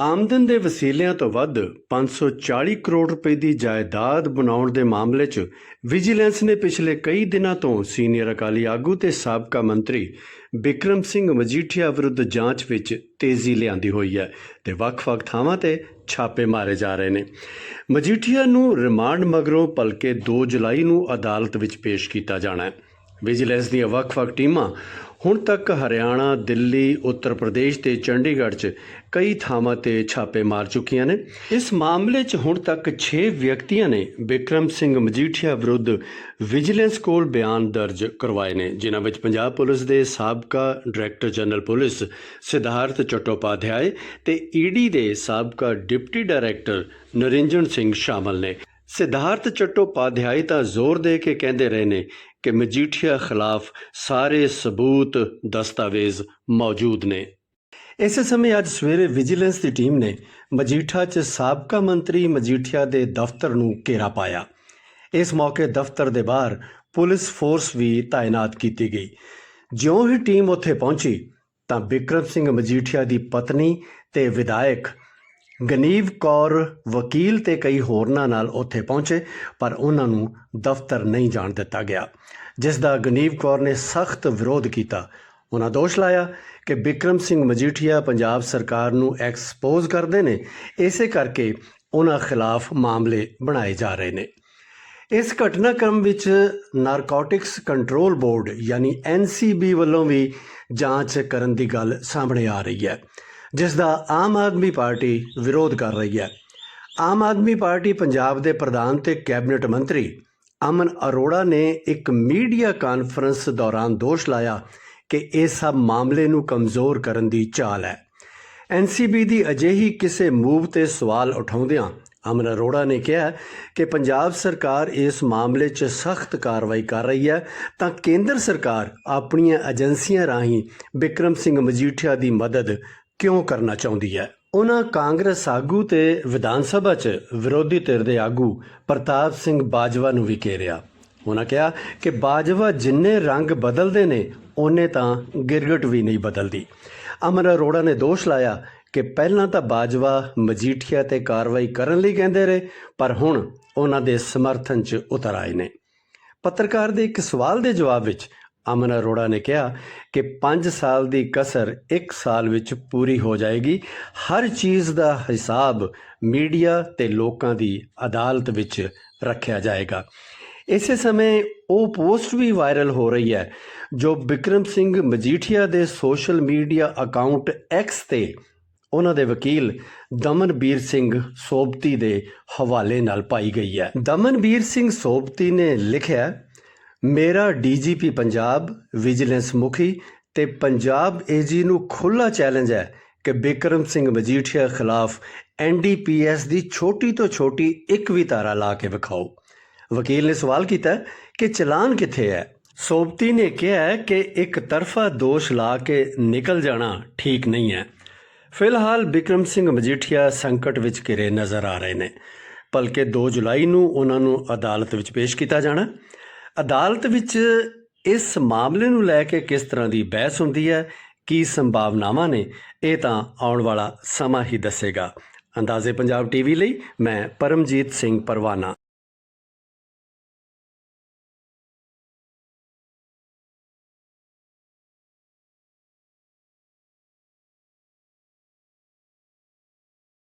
ਆਮਦਨ ਦੇ ਵਸੀਲਿਆਂ ਤੋਂ ਵੱਧ 540 ਕਰੋੜ ਰੁਪਏ ਦੀ ਜਾਇਦਾਦ ਬਣਾਉਣ ਦੇ ਮਾਮਲੇ 'ਚ ਵਿਜੀਲੈਂਸ ਨੇ ਪਿਛਲੇ ਕਈ ਦਿਨਾਂ ਤੋਂ ਸੀਨੀਅਰ ਅਕਾਲੀ ਆਗੂ ਤੇ ਸਾਬਕਾ ਮੰਤਰੀ ਬਿਕਰਮ ਸਿੰਘ ਮਜੀਠੀਆ ਵਿਰੁੱਧ ਜਾਂਚ ਵਿੱਚ ਤੇਜ਼ੀ ਲਿਆਂਦੀ ਹੋਈ ਹੈ ਤੇ ਵੱਖ-ਵੱਖ ਥਾਵਾਂ ਤੇ ਛਾਪੇ ਮਾਰੇ ਜਾ ਰਹੇ ਨੇ। ਮਜੀਠੀਆ ਨੂੰ ਰਿਮਾਂਡ ਮਗਰੋਂ ਭਲਕੇ 2 ਜੁਲਾਈ ਨੂੰ ਅਦਾਲਤ ਵਿੱਚ ਪੇਸ਼ ਕੀਤਾ ਜਾਣਾ ਹੈ। ਵਿਜੀਲੈਂਸ ਦੀਆਂ ਵੱਖ-ਵੱਖ ਟੀਮਾਂ ਹੁਣ ਤੱਕ ਹਰਿਆਣਾ, ਦਿੱਲੀ, ਉੱਤਰ ਪ੍ਰਦੇਸ਼ ਤੇ ਚੰਡੀਗੜ੍ਹ 'ਚ ਕਈ ਥਾਵਾਂ ਤੇ ਛਾਪੇ ਮਾਰ ਚੁੱਕੀਆਂ ਨੇ। ਇਸ ਮਾਮਲੇ 'ਚ ਹੁਣ ਤੱਕ 6 ਵਿਅਕਤੀਆਂ ਨੇ ਬਿਕਰਮ ਸਿੰਘ ਮਜੀਠੀਆ ਵਿਰੁੱਧ ਵਿਜੀਲੈਂਸ ਕੋਲ ਬਿਆਨ ਦਰਜ ਕਰਵਾਏ ਨੇ, ਜਿਨ੍ਹਾਂ ਵਿੱਚ ਪੰਜਾਬ ਪੁਲਿਸ ਦੇ ਸਾਬਕਾ director general police Siddharth Chattopadhyay ਤੇ ਈਡੀ ਦੇ ਸਾਬਕਾ ਡਿਪਟੀ ਡਾਇਰੈਕਟਰ ਨਰਿੰਜਨ ਸਿੰਘ ਸ਼ਾਮਲ ਨੇ। ਸਿਧਾਰਥ ਚਟੋਪਾਧਿਆਏ ਤਾਂ ਜ਼ੋਰ ਦੇ ਕੇ ਕਹਿੰਦੇ ਰਹੇ ਨੇ ਕਿ ਮਜੀਠੀਆ ਖਿਲਾਫ ਸਾਰੇ ਸਬੂਤ, ਦਸਤਾਵੇਜ਼ ਮੌਜੂਦ ਨੇ। ਇਸੇ ਸਮੇਂ ਅੱਜ ਸਵੇਰੇ ਵਿਜੀਲੈਂਸ ਦੀ ਟੀਮ ਨੇ ਮਜੀਠਾ 'ਚ ਸਾਬਕਾ ਮੰਤਰੀ ਮਜੀਠੀਆ ਦੇ ਦਫ਼ਤਰ ਨੂੰ ਘੇਰਾ ਪਾਇਆ। ਇਸ ਮੌਕੇ ਦਫ਼ਤਰ ਦੇ ਬਾਹਰ ਪੁਲਿਸ ਫੋਰਸ ਵੀ ਤਾਇਨਾਤ ਕੀਤੀ ਗਈ। ਜਿਉਂ ਹੀ ਟੀਮ ਉੱਥੇ ਪਹੁੰਚੀ ਤਾਂ ਬਿਕਰਮ ਸਿੰਘ ਮਜੀਠੀਆ ਦੀ ਪਤਨੀ ਤੇ ਵਿਧਾਇਕ ਗਨੀਵ ਕੌਰ ਵਕੀਲ ਤੇ ਕਈ ਹੋਰਨਾਂ ਨਾਲ ਉੱਥੇ ਪਹੁੰਚੇ, ਪਰ ਉਹਨਾਂ ਨੂੰ ਦਫ਼ਤਰ ਨਹੀਂ ਜਾਣ ਦਿੱਤਾ ਗਿਆ। ਜਿਸ ਦਾ ਗਨੀਵ ਕੌਰ ਨੇ ਸਖਤ ਵਿਰੋਧ ਕੀਤਾ। ਉਹਨਾਂ ਦੋਸ਼ ਲਾਇਆ ਕਿ ਬਿਕਰਮ ਸਿੰਘ ਮਜੀਠੀਆ ਪੰਜਾਬ ਸਰਕਾਰ ਨੂੰ ਐਕਸਪੋਜ਼ ਕਰਦੇ ਨੇ। ਇਸੇ ਕਰਕੇ ਉਹਨਾਂ ਖਿਲਾਫ ਮਾਮਲੇ ਬਣਾਏ ਜਾ ਰਹੇ ਨੇ। ਇਸ ਘਟਨਾਕ੍ਰਮ ਵਿੱਚ ਨਾਰਕੋਟਿਕਸ ਕੰਟਰੋਲ ਬੋਰਡ, ਯਾਨੀ NCB ਵੱਲੋਂ ਵੀ ਜਾਂਚ ਕਰਨ ਦੀ ਗੱਲ ਸਾਹਮਣੇ ਆ ਰਹੀ ਹੈ। ਜਿਸ ਦਾ ਆਮ ਆਦਮੀ ਪਾਰਟੀ ਵਿਰੋਧ ਕਰ ਰਹੀ ਹੈ। ਆਮ ਆਦਮੀ ਪਾਰਟੀ ਪੰਜਾਬ ਦੇ ਪ੍ਰਧਾਨ ਤੇ ਕੈਬਨਿਟ ਮੰਤਰੀ ਅਮਨ ਅਰੋੜਾ ਨੇ ਇੱਕ ਮੀਡੀਆ ਕਾਨਫਰੰਸ ਦੌਰਾਨ ਦੋਸ਼ ਲਾਇਆ ਕਿ ਇਹ ਸਭ ਮਾਮਲੇ ਨੂੰ ਕਮਜ਼ੋਰ ਕਰਨ ਦੀ ਚਾਲ ਹੈ। ਐਨਸੀਬੀ ਦੀ ਅਜਿਹੀ ਕਿਸੇ ਮੂਵ ਤੇ ਸਵਾਲ ਉਠਾਉਂਦਿਆਂ ਅਮਨ ਅਰੋੜਾ ਨੇ ਕਿਹਾ ਕਿ ਪੰਜਾਬ ਸਰਕਾਰ ਇਸ ਮਾਮਲੇ 'ਚ ਸਖਤ ਕਾਰਵਾਈ ਕਰ ਰਹੀ ਹੈ ਤਾਂ ਕੇਂਦਰ ਸਰਕਾਰ ਆਪਣੀਆਂ ਏਜੰਸੀਆਂ ਰਾਹੀਂ ਬਿਕਰਮ ਸਿੰਘ ਮਜੀਠੀਆ ਦੀ ਮਦਦ ਕਿਉਂ ਕਰਨਾ ਚਾਹੁੰਦੀ ਹੈ? ਉਹਨਾਂ ਕਾਂਗਰਸ ਆਗੂ ਤੇ ਵਿਧਾਨ ਸਭਾ 'ਚ ਵਿਰੋਧੀ ਧਿਰ ਦੇ ਆਗੂ ਪ੍ਰਤਾਪ ਸਿੰਘ ਬਾਜਵਾ ਨੂੰ ਵੀ ਘੇਰਿਆ। ਉਹਨਾਂ ਕਿਹਾ ਕਿ ਬਾਜਵਾ ਜਿੰਨੇ ਰੰਗ ਬਦਲਦੇ ਨੇ, ਉਹਨੇ ਤਾਂ ਗਿਰਗਟ ਵੀ ਨਹੀਂ ਬਦਲਦੀ। ਅਮਰ ਅਰੋੜਾ ਨੇ ਦੋਸ਼ ਲਾਇਆ ਕਿ ਪਹਿਲਾਂ ਤਾਂ ਬਾਜਵਾ ਮਜੀਠੀਆ ਤੇ ਕਾਰਵਾਈ ਕਰਨ ਲਈ ਕਹਿੰਦੇ ਰਹੇ, ਪਰ ਹੁਣ ਉਹਨਾਂ ਦੇ ਸਮਰਥਨ 'ਚ ਉਤਰ ਆਏ ਨੇ। ਪੱਤਰਕਾਰ ਦੇ ਇੱਕ ਸਵਾਲ ਦੇ ਜਵਾਬ ਵਿੱਚ ਅਮਨ ਅਰੋੜਾ ਨੇ ਕਿਹਾ ਕਿ 5 ਸਾਲ ਦੀ ਕਸਰ 1 ਸਾਲ ਵਿੱਚ ਪੂਰੀ ਹੋ ਜਾਏਗੀ। ਹਰ ਚੀਜ਼ ਦਾ ਹਿਸਾਬ ਮੀਡੀਆ ਤੇ ਲੋਕਾਂ ਦੀ ਅਦਾਲਤ ਵਿੱਚ ਰੱਖਿਆ ਜਾਏਗਾ। ਇਸੇ ਸਮੇਂ ਉਹ ਪੋਸਟ ਵੀ ਵਾਇਰਲ ਹੋ ਰਹੀ ਹੈ, ਜੋ ਬਿਕਰਮ ਸਿੰਘ ਮਜੀਠੀਆ ਦੇ ਸੋਸ਼ਲ ਮੀਡੀਆ ਅਕਾਊਂਟ X ਤੇ ਉਹਨਾਂ ਦੇ ਵਕੀਲ ਦਮਨਬੀਰ ਸਿੰਘ ਸੋਬਤੀ ਦੇ ਹਵਾਲੇ ਨਾਲ ਪਾਈ ਗਈ ਹੈ। ਦਮਨਬੀਰ ਸਿੰਘ ਸੋਬਤੀ ਨੇ ਲਿਖਿਆ ਮੇਰਾ ਡੀਜੀਪੀ ਪੰਜਾਬ, ਵਿਜੀਲੈਂਸ ਮੁਖੀ ਤੇ ਪੰਜਾਬ ਏਜੀ ਨੂੰ ਖੁੱਲਾ ਚੈਲੰਜ ਹੈ ਕਿ ਬਿਕਰਮ ਸਿੰਘ ਮਜੀਠੀਆ ਖਿਲਾਫ ਐਨਡੀਪੀਐਸ ਦੀ ਛੋਟੀ ਤੋਂ ਛੋਟੀ ਇੱਕ ਵੀ ਧਾਰਾ ਲਾ ਕੇ ਵਿਖਾਓ। ਵਕੀਲ ਨੇ ਸਵਾਲ ਕੀਤਾ ਕਿ ਚਲਾਨ ਕਿੱਥੇ ਹੈ? ਸੋਬਤੀ ਨੇ ਕਿਹਾ ਕਿ ਇੱਕ ਤਰਫਾ ਦੋਸ਼ ਲਾ ਕੇ ਨਿਕਲ ਜਾਣਾ ਠੀਕ ਨਹੀਂ ਹੈ। ਫਿਲਹਾਲ ਬਿਕਰਮ ਸਿੰਘ ਮਜੀਠੀਆ ਸੰਕਟ ਵਿੱਚ ਘਿਰੇ ਨਜ਼ਰ ਆ ਰਹੇ ਨੇ ਭਲਕੇ 2 ਜੁਲਾਈ ਨੂੰ ਉਹਨਾਂ ਨੂੰ ਅਦਾਲਤ ਵਿੱਚ ਪੇਸ਼ ਕੀਤਾ ਜਾਣਾ। ਅਦਾਲਤ ਵਿੱਚ ਇਸ ਮਾਮਲੇ ਨੂੰ ਲੈ ਕੇ ਕਿਸ ਤਰ੍ਹਾਂ ਦੀ ਬਹਿਸ ਹੁੰਦੀ ਹੈ, ਕੀ ਸੰਭਾਵਨਾਵਾਂ ਨੇ, ਇਹ ਤਾਂ ਆਉਣ ਵਾਲਾ ਸਮਾਂ ਹੀ ਦੱਸੇਗਾ। ਅੰਦਾਜ਼ੇ ਪੰਜਾਬ ਟੀਵੀ ਲਈ ਮੈਂ ਪਰਮਜੀਤ ਸਿੰਘ ਪਰਵਾਨਾ।